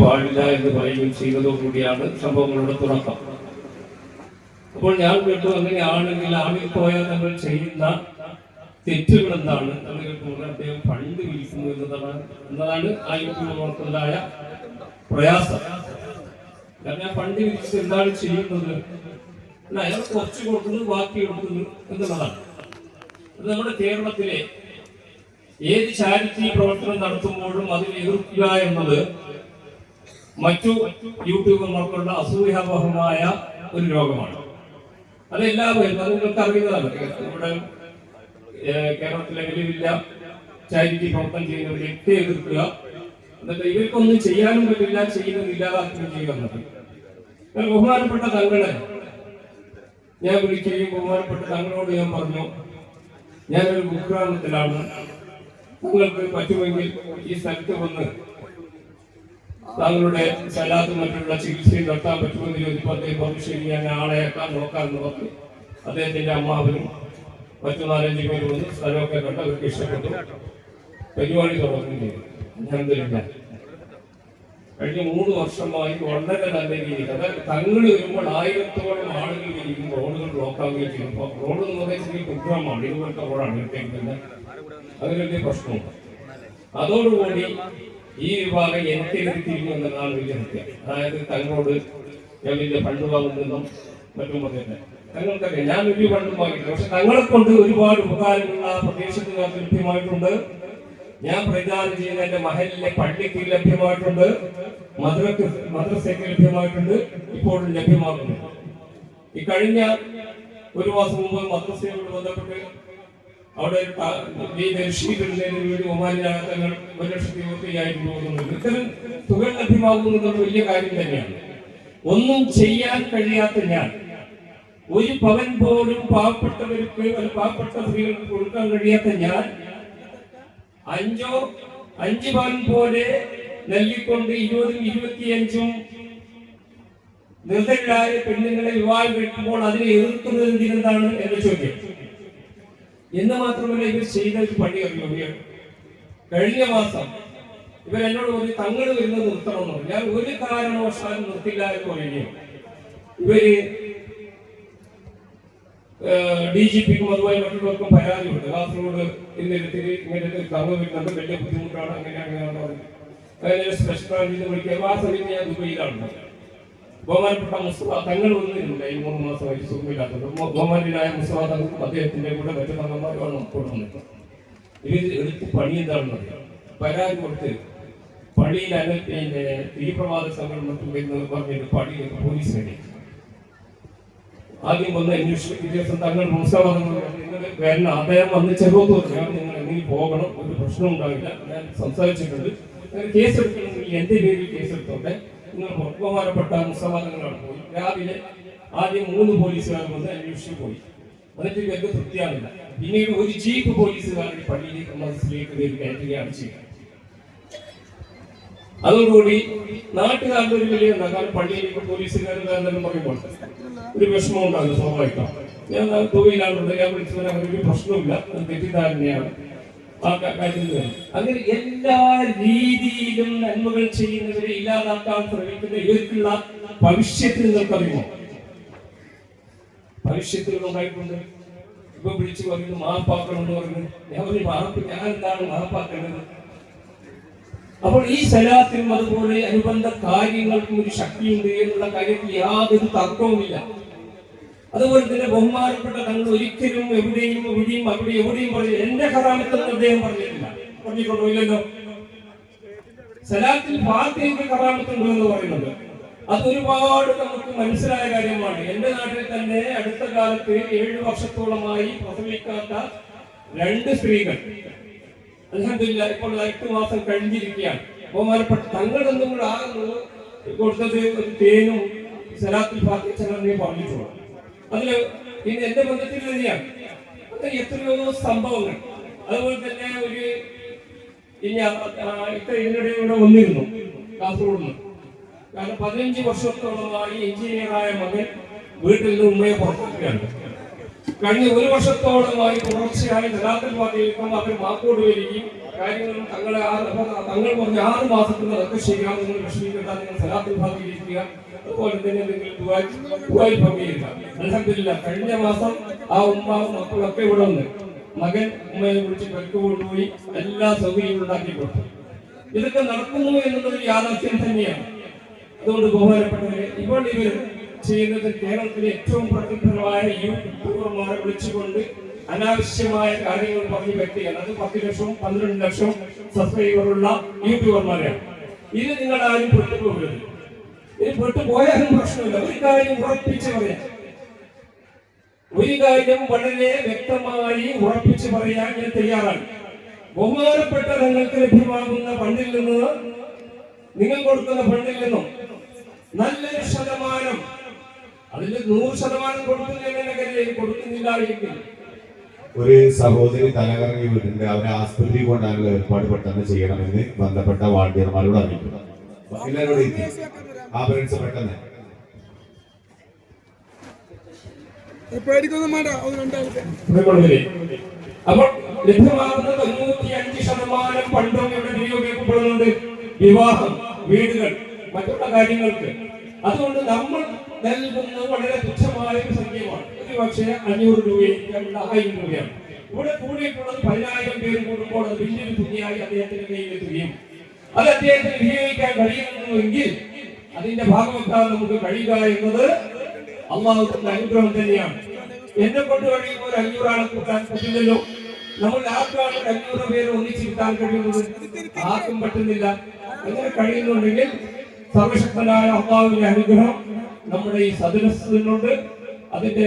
പാടില്ല എന്ന് പറയുകയും ചെയ്തതോടുകൂടിയാണ് സംഭവങ്ങളുടെ തുടക്കം. അപ്പോൾ ഞാൻ കേട്ടു അങ്ങനെയാണെങ്കിൽ ആമിൽ പോയാൽ നമ്മൾ ചെയ്യുന്ന തെറ്റുകൾ എന്താണ് നമ്മൾ കേൾക്കുമ്പോൾ അദ്ദേഹം പണിത് വിളിക്കുന്നു എന്നതാണ് എന്നതാണ് ആ യൂട്യൂബർക്കുണ്ടായ പ്രയാസം. കാരണം ഫണ്ട് വിളിച്ച് എന്താണ് ചെയ്യുന്നത്? അയാൾ കുറച്ച് കൊടുക്കുന്നു ബാക്കി കൊടുക്കുന്നു എന്നുള്ളതാണ്. അത് നമ്മുടെ കേരളത്തിലെ ഏത് ചാരിറ്റി പ്രവർത്തനം നടത്തുമ്പോഴും അതിനെ എതിർക്കുക എന്നത് മറ്റു യൂട്യൂബർമാർക്കുള്ള അസൂയാവഹമായ ഒരു രോഗമാണ്. അത് എല്ലാവരും അത് നിങ്ങൾക്ക് അറിയുന്നതാണ്. നമ്മുടെ കേരളത്തിലെ വലിയ ചാരിറ്റി പ്രവർത്തനം വ്യക്തി എതിർക്കുക. എന്നിട്ട് ഇവർക്കൊന്നും ചെയ്യാനും പറ്റില്ല ചെയ്യുന്നത് ഇല്ലാതാക്കുകയും ചെയ്യുക എന്നത്. ബഹുമാനപ്പെട്ട തങ്ങളെ ഞാൻ വിളിക്കുകയും ബഹുമാനപ്പെട്ട തങ്ങളോട് ഞാൻ പറഞ്ഞു ഞാനൊരു കുഗ്രാമത്തിലാണ് നിങ്ങൾക്ക് പറ്റുമെങ്കിൽ ഈ സ്ഥലത്ത് വന്ന് താങ്കളുടെ സലാത്ത് മറ്റുള്ള ചികിത്സയും നടത്താൻ പറ്റുമെന്ന് ചോദിച്ചപ്പോൾ അദ്ദേഹം പറഞ്ഞു ശരി ഞാൻ ആളെയാക്കാൻ നോക്കാമെന്ന് പറഞ്ഞു. അദ്ദേഹത്തിന്റെ അമ്മാവനും മറ്റു നാലഞ്ച് പേരും വന്ന് സ്ഥലമൊക്കെ കണ്ട് അവർക്ക് ഇഷ്ടപ്പെട്ടു. പരിപാടി തുടങ്ങുകയും ചെയ്തു. അലഹമില്ല കഴിഞ്ഞ മൂന്ന് വർഷമായി വളരെ നല്ല രീതിയിൽ അതായത് തങ്ങൾ വരുമ്പോൾ ആയിരത്തോളം ആളുകൾ ഇരിക്കുമ്പോൾ റോഡുകൾ ബ്ലോക്ക് ആവുകയും ചെയ്യും. അപ്പോൾ റോഡ് എന്ന് പറയുന്നത് കുഗ്രാമമാണ് ഇതുപോലത്തെ റോഡാണ് ഇട്ടേക്കുന്നത് അതിന് പ്രശ്നമുണ്ട് അതോടുകൂടി ഈ വിഭാഗം എനിക്കെതിരെ തിരിഞ്ഞു എന്നതാണ് വലിയ സത്യം അതായത് തങ്ങളോട് ഞങ്ങളിന്റെ ഫണ്ട് വാങ്ങുന്നതെന്നും മറ്റും പറഞ്ഞില്ല തങ്ങൾക്കറിയാം ഞാൻ വലിയ ഫണ്ട് വാങ്ങിയില്ല പക്ഷെ തങ്ങളെ കൊണ്ട് ഒരുപാട് ഉപകാരങ്ങൾ ആ പ്രദേശത്തുകാർക്ക് ലഭ്യമായിട്ടുണ്ട്. ഞാൻ പ്രചാരണം ചെയ്യുന്ന എന്റെ മഹലിലെ പള്ളിക്ക് ലഭ്യമായിട്ടുണ്ട്. മദ്രക്ക് മദ്രസയ്ക്ക് ലഭ്യമായിട്ടുണ്ട്. ഇപ്പോഴും ലഭ്യമാകുന്നു. ഈ കഴിഞ്ഞ ഒരു മാസം മുമ്പ് മദ്രസയോട് ബന്ധപ്പെട്ട് അവിടെ ഒരു ഈ ഷീറ്റിടുന്നതിന് വേണ്ടി ഒമാനിയായ തങ്ങൾ ഒരു ലക്ഷത്തി ഇരുപത്തി അയ്യായിരം രൂപ തന്നിട്ടുണ്ട്. ഇത്തരം തുക ലഭ്യമാകുന്നത് വലിയ കാര്യം തന്നെയാണ് ഒന്നും ചെയ്യാൻ കഴിയാത്ത ഞാൻ ഒരു പവൻ പോലും പാവപ്പെട്ടവർക്ക് അല്ല പാവപ്പെട്ട സ്ത്രീകൾക്ക് കൊടുക്കാൻ കഴിയാത്ത ഞാൻ അഞ്ചോ അഞ്ച് പവൻ പോലെ നൽകിക്കൊണ്ട് ഇരുപതും ഇരുപത്തിയഞ്ചും നിർദ്ധരായ പെണ്ണുങ്ങളെ വിവാഹം കഴിക്കുമ്പോൾ അതിനെ എതിർക്കുന്നത് എന്തിനെന്താണ് എന്ന ചോദ്യം എന്ന് മാത്രമല്ല ഇവർ ചെയ്ത ഒരു പണി അറിയോ? കഴിഞ്ഞ മാസം ഇവർ എന്നോട് പറഞ്ഞു തങ്ങൾ വരുന്നത് നിർത്തണമെന്ന് ഞാൻ ഒരു കാരണവശാലും നിർത്തില്ല എന്ന് പറഞ്ഞു ഇവർ ഡി ജി പിക്കും അതുപോലെ മറ്റുള്ളവർക്കും പരാതിയുണ്ട്. കാസർഗോഡ് ഇന്നിടത്തിൽ ഇങ്ങനെ കറവ് വരുന്നത് വലിയ ബുദ്ധിമുട്ടാണ്. അങ്ങനെയാണ് ഞാൻ പറഞ്ഞത്. അങ്ങനെ സ്പെഷ്യൽ ബ്രാഞ്ചിൽ വിളിക്കുക ആ സമയത്ത് ഞാൻ ദുബൈയിലാണ്. ബഹുമാനപ്പെട്ട മുസ്തഫ തങ്ങൾ വന്നിരുന്നില്ല ഈ മൂന്ന് മാസമായി സുഖമില്ലാത്തത്. ബഹു- ബഹുമാനായ മുസ്തഫ തങ്ങൾക്കും അദ്ദേഹത്തിന്റെ കൂടെ മറ്റു തങ്ങന്മാരുമാണ് കൊടുക്കുന്നത് ഇത് എടുത്ത് പണി എന്താണെന്ന് പരാതി കൊടുത്ത് പള്ളിയിൽ അന പിന്നെ തീവ്രവാദ സംഘടന മറ്റും വരുന്നത് പറഞ്ഞിട്ട് പള്ളിയിൽ പോലീസ് വേണ്ടി ആദ്യം വന്ന് അന്വേഷിക്കും തങ്ങൾ മുസ്തഫങ്ങൾ വരണം അദ്ദേഹം വന്ന് ചെറുപ്പത്ത് പറഞ്ഞു ഞാൻ നിങ്ങൾ എങ്ങനെ പോകണം. ഒരു പ്രശ്നം ഉണ്ടാവില്ല. ഞാൻ സംസാരിച്ചിട്ടുണ്ട്. കേസെടുക്കണമെങ്കിൽ എന്റെ പേരിൽ കേസ് എടുത്തോട്ടെ നിങ്ങൾ ബഹുമാനപ്പെട്ട മുസ്തഫങ്ങളാണ് പോയി. രാവിലെ ആദ്യം മൂന്ന് പോലീസുകാർ വന്ന് അന്വേഷിച്ചു പോയി. എന്നിട്ട് ഇവർക്ക് തൃപ്തിയാവില്ല. പിന്നീട് ഒരു ജീപ്പ് പോലീസുകാരുടെ പള്ളിയിലേക്ക് മസ്ജിദിലേക്ക് കയറി കയറ്റുകയാണ് ചെയ്യുന്നത് അതോടുകൂടി നാട്ടുകാരുടെ ഒരു വലിയ കാരണം പള്ളിയിലേക്ക് പോലീസുകാർ എന്തെങ്കിലും പറയുമ്പോൾ ഒരു വിഷമം ഉണ്ടാകും സ്വാഭാവികം. ഞാൻ ദുബൈയിലാണുള്ളത് ഞാൻ വിളിച്ചത് അങ്ങനെ ഒരു പ്രശ്നമില്ല തെറ്റിദ്ധാരണയാണ്. അങ്ങനെ എല്ലാ രീതിയിലും നന്മകൾ ചെയ്യുന്നവരെ ഇല്ലാതാക്കാൻ ശ്രമിക്കുന്ന ഇവർക്കുള്ള ഭവിഷ്യത്തിൽ നിങ്ങൾക്കറിയുമോ? ഭവിഷ്യത്തിൽ ഉണ്ടായിട്ടുണ്ട് ഇപ്പൊ വിളിച്ചു പറയുന്നു മാപ്പാക്കണം എന്ന് പറയുന്നു. ഞാൻ പറഞ്ഞു മാപ്പ് ഞാൻ എന്താണ് മാപ്പാക്കേണ്ടത് അപ്പോൾ ഈ സലാത്തിനും അതുപോലെ അനുബന്ധ കാര്യങ്ങൾക്കും ഒരു ശക്തിയുണ്ട് എന്നുള്ള കാര്യത്തിൽ യാതൊരു തർക്കവുമില്ല. അതുപോലെ തന്നെ ബഹുമാനപ്പെട്ട തങ്ങൾ ഒരിക്കലും എവിടെയും എവിടെയും അവിടെ എവിടെയും പറഞ്ഞു എന്റെ കറാമത്തെന്ന് അദ്ദേഹം പറഞ്ഞിട്ടില്ല. പറഞ്ഞിട്ടുണ്ടോ സലാത്തിൽ ഫാത്തിഹയ്ക്ക് കറാമത്തുണ്ട് എന്ന് പറയുന്നത്. അത് ഒരുപാട് നമുക്ക് മനസ്സിലായ കാര്യമാണ്. എന്റെ നാട്ടിൽ തന്നെ അടുത്ത കാലത്ത് ഏഴു വർഷത്തോളമായി പ്രസവിക്കാത്ത രണ്ട് സ്ത്രീകൾ. അൽഹംദുലില്ലാ ഇപ്പോൾ എട്ട് മാസം കഴിഞ്ഞിരിക്കുകയാണ്. ബഹുമാനപ്പെട്ട തങ്ങളെന്നും കൂടെ ആകുന്നത് കൊടുത്തത് ഒരു തേനും സലാത്തിൽ ഫാത്തിഹ ചലനെ പറഞ്ഞിട്ടുള്ളൂ അതിൽ പിന്നെ എന്റെ ബന്ധത്തിൽ തന്നെയാണ് എത്രയോ സംഭവങ്ങൾ. അതുപോലെ തന്നെ ഒരു ഇത്ര ഇതിനിടെ ഇവിടെ വന്നിരുന്നു കാസർഗോഡ് നിന്ന് കാരണം പതിനഞ്ച് വർഷത്തോളമായി എഞ്ചിനീയറായ മകൻ വീട്ടിൽ നിന്ന് ഉമ്മയെ പുറത്തിരിക്കുകയാണ് കഴിഞ്ഞ ഒരു വർഷത്തോളമായി തുടർച്ചയായി പാർട്ടിയിലേക്കും അവർ മാക്കോട് വരികയും കാര്യങ്ങളും തങ്ങളെ ആ- തങ്ങൾ പറഞ്ഞ ആറ് മാസത്തിൽ അതൊക്കെ ശരിയാവും നിങ്ങൾ വിഷമിക്കേണ്ട നിങ്ങൾ സലാത്തിൽ ഭാഗിയിരിക്കുക അതുപോലെ തന്നെ നിങ്ങൾ ദുബായ് ഭംഗിയില്ല അലഹമില്ല കഴിഞ്ഞ മാസം ആ ഉമ്മാവും മക്കളൊക്കെ ഇവിടെ വന്ന് മകൻ ഉമ്മയെ വിളിച്ച് പെരുക്ക് കൊണ്ടുപോയി എല്ലാ സൗകര്യങ്ങളും ഉണ്ടാക്കി കൊടുത്തു. ഇതൊക്കെ നടക്കുന്നു എന്നുള്ളത് യാഥാർത്ഥ്യം തന്നെയാണ്. അതുകൊണ്ട് ബഹുമാനപ്പെട്ടവരെ ഇപ്പോൾ ഇവർ ചെയ്യുന്നത് കേരളത്തിലെ ഏറ്റവും പ്രഗത്ഭരമായ യൂട്യൂബർമാരെ വിളിച്ചുകൊണ്ട് അനാവശ്യമായ കാര്യങ്ങൾ പറഞ്ഞ് വ്യക്തിയാണ്. അത് പത്ത് ലക്ഷവും പന്ത്രണ്ട് ലക്ഷവും സബ്സ്ക്രൈബറുള്ള യൂട്യൂബർമാരെയാണ് ഇത് നിങ്ങൾ ആരും പെട്ടുപോകരുത്. ഇത് പെട്ടുപോയാലും പ്രശ്നമില്ല. ഒരു കാര്യം ഉറപ്പിച്ച് പറയാം ഒരു കാര്യം വളരെ വ്യക്തമായി ഉറപ്പിച്ച് പറയാൻ ഞാൻ തയ്യാറാണ്. ബഹുമാനപ്പെട്ട നിങ്ങൾക്ക് ലഭ്യമാകുന്ന ഫണ്ടിൽ നിന്ന് നിങ്ങൾ കൊടുക്കുന്ന ഫണ്ടിൽ നിന്നും നല്ലൊരു ശതമാനം അതിൽ നൂറ് ശതമാനം കൊടുക്കുന്നില്ല കരുതി കൊടുക്കുന്നില്ല എങ്കിൽ ഒരു സഹോദരി തലകറങ്ങി വീട്ടിന്റെ അവരെ ആസ്പത്രി കൊണ്ടാനുള്ള ഏർപ്പാട് പെട്ടെന്ന് ചെയ്യണമെന്ന് ബന്ധപ്പെട്ട വാർഡിയർമാരോട് അറിയിക്കുന്നു. എല്ലാവരോടും ആ പേരൻസ് പെട്ടെന്ന്. അപ്പോൾ ലഭ്യമാകുന്ന തൊണ്ണൂറ്റി അഞ്ച് ശതമാനം പണ്ടും ഇവിടെ വിനിയോഗിക്കപ്പെടുന്നുണ്ട് വിവാഹം വീടുകൾ മറ്റുള്ള കാര്യങ്ങൾക്ക്. അതുകൊണ്ട് നമ്മൾ നൽകുന്നത് വളരെ തുച്ഛമായ ഒരു സംഖ്യമാണ്. ഒരു പക്ഷേ അഞ്ഞൂറ് രൂപയും രണ്ടായിരം രൂപയാണ്. ഇവിടെ കൂടിയിട്ടുള്ളത് പതിനായിരം പേര് കൂടുമ്പോൾ അത് വലിയൊരു തുകയായി അദ്ദേഹത്തിന്റെ കയ്യിലെത്തുകയും അത് അദ്ദേഹത്തിന് വിനിയോഗിക്കാൻ കഴിയുന്നുവെങ്കിൽ അതിന്റെ ഭാഗമെത്താൻ നമുക്ക് കഴിയുക എന്നത് അള്ളാഹുത്തിന്റെ അനുഗ്രഹം തന്നെയാണ്. എന്നെ കൊണ്ട് കഴിയുന്ന ഒരു അഞ്ഞൂറാളെ കൂട്ടാൻ പറ്റില്ലല്ലോ നമ്മൾ ആർക്കാണ് അഞ്ഞൂറ് പേര് ഒന്നിച്ചിരുത്താൻ കഴിയുന്നത്? ആർക്കും പറ്റുന്നില്ല. അങ്ങനെ കഴിയുന്നുണ്ടെങ്കിൽ സർവശക്തനായ അള്ളാഹുവിന്റെ അനുഗ്രഹം നമ്മുടെ ഈ സദനത്തിനുണ്ട് അതിന്റെ